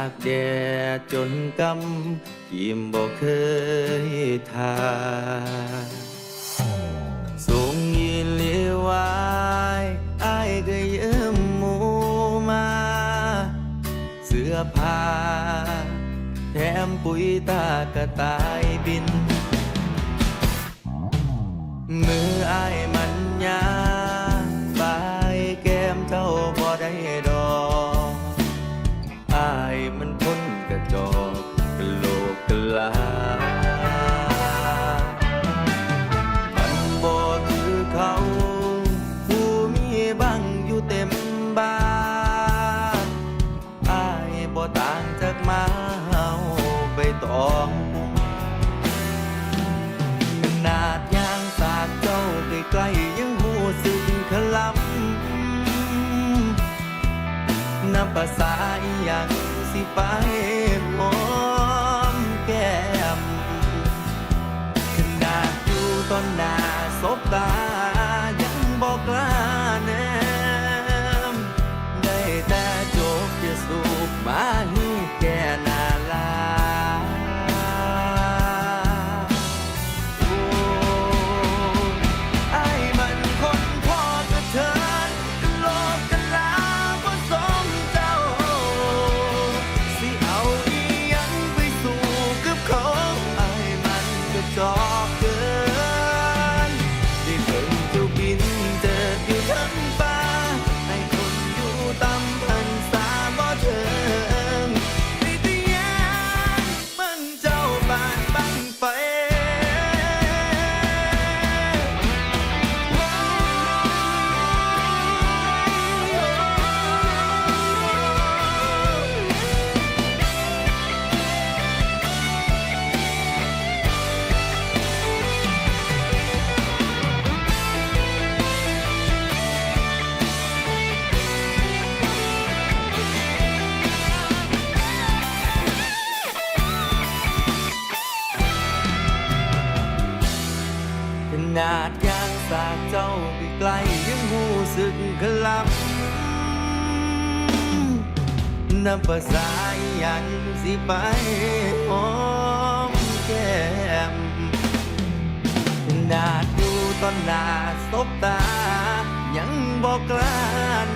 ากแดดจนกำยิ้มบอกเคยทาสูงยนเลียวายอายก็เยิ้มมูมา เสื้อผ้าแถมปุ๋ยตากระตายบิน มืออายมันยา ตองขนาดยางสาดเจ้าใกล้ๆยังหูสึกขลำนับภาษาอีหยังสิไปหอมแก้มขนาดอยู่ต้นหน้าศบตา ภาษาอยัางสิไปหอมแก้มนาดูตอนหน้าสบตา ยังบอกกล้าน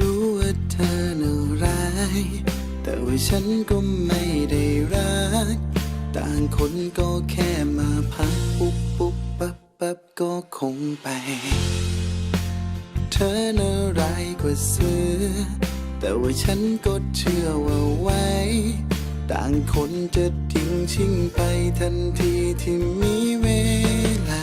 รู้ว่าเธอน่าร้าย แต่ว่าฉันก็ไม่ได้รัก ต่างคนก็แค่มาพักปุ๊บปุ๊บปั๊บปั๊บก็คงไป เธอน่าร้ายกว่าเสือ แต่ว่าฉันก็เชื่อว่าไว้ ต่างคนจะทิ้งชิงไปทันทีที่มีเวลา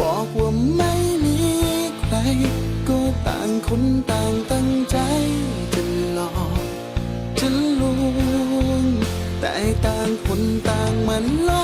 บอกว่าไม่มีใคร ก็ต่างคนต่างตั้งใจจะหลอกจะลวงแต่ต่างคนต่างมันลอก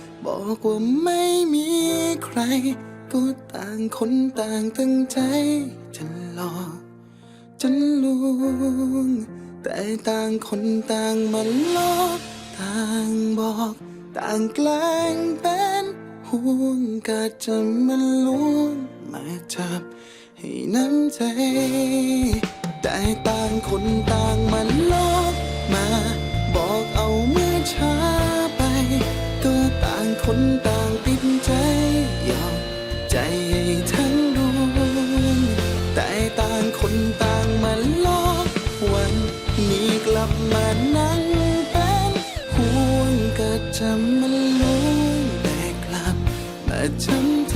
บอกว่าไม่มีใคร ก็ต่างคนต่างตั้งใจ จะหลอกจะลวง แต่ต่างคนต่างมันลอกต่างบอก ต่างแกล้งเป็นห่วงก็จะมันลวงมาจับให้น้ำใจ แต่ต่างคนต่างมันลอกมา คนต่างติดใจยอกใจให้ทั้งดวงแต่ต่างคนต่างมันลอกวันนี้กลับมานั่งเป็นห่วงก็จะมันลงแต่กลับมาช้ำใจ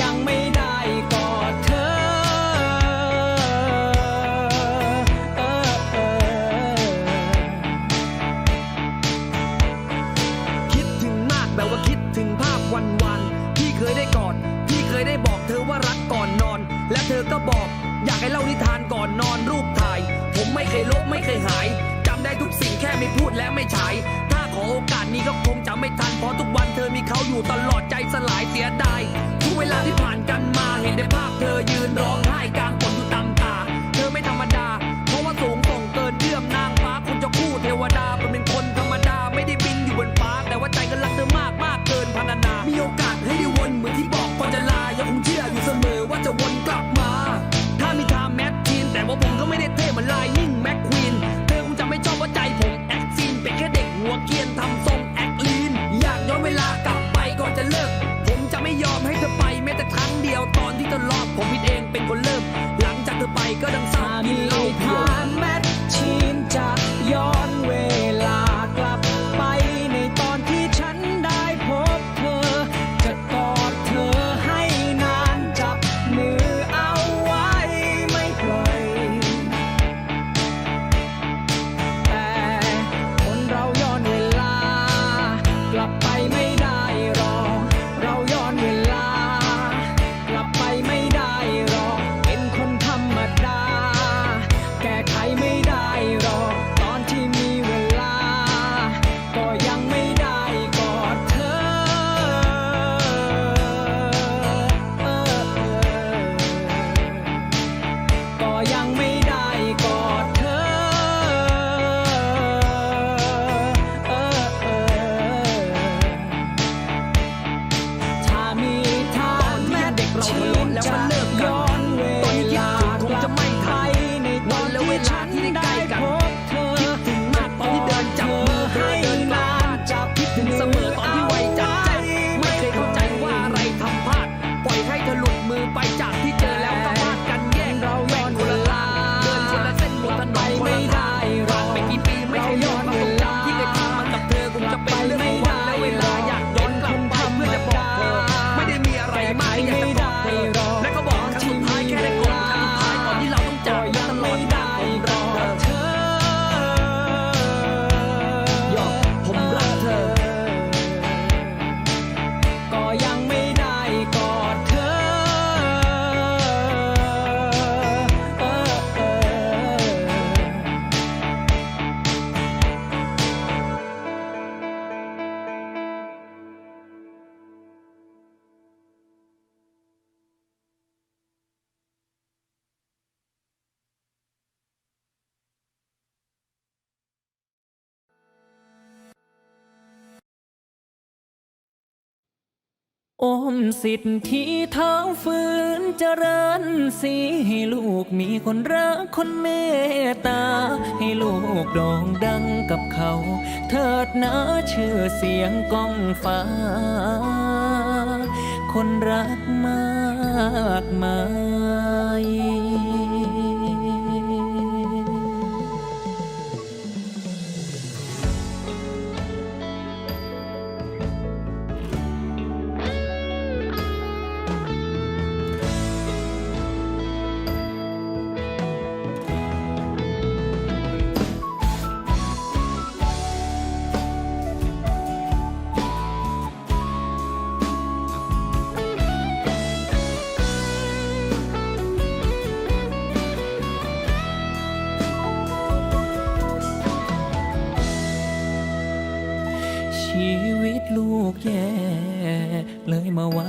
ยังไม่ อมสิทธิเท้าฝืนเจริญสีให้ลูกมีคนรักคนเมตตา ให้ลูกดองดังกับเขา เถิดนะชื่อเสียงก้องฟ้า คนรักมากมาย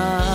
ห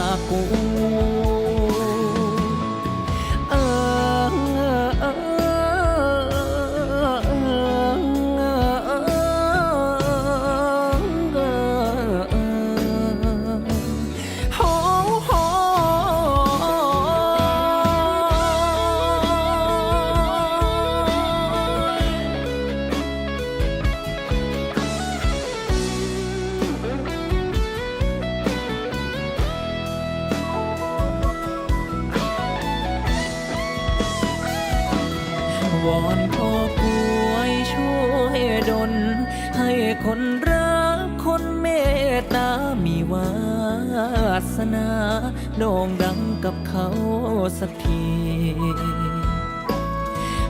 โด่งดังกับเขาสักที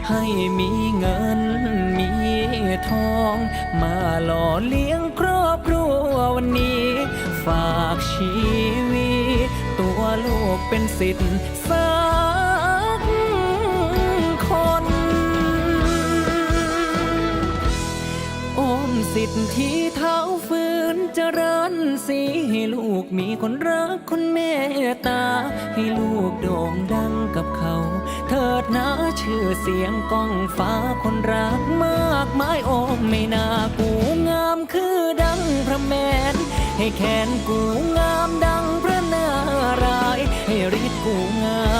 ให้มีเงินมีทอง มาหล่อเลี้ยงครอบครัววันนี้ ฝากชีวิต ตัวลูกเป็นสิทธิ์สักคนอมสิทธิ์ที่ เท้าฟื้นเจริญสีให้ลูกมีคนรักคนเมตตา ให้ลูกโด่งดังกับเขา เถิดนะชื่อเสียงก้องฟ้าคนรักมากมายโอมไม่น่ากูงามคือดังพระแมน ให้แขนกูงามดังพระนาราย ให้ฤทธิ์กูงาม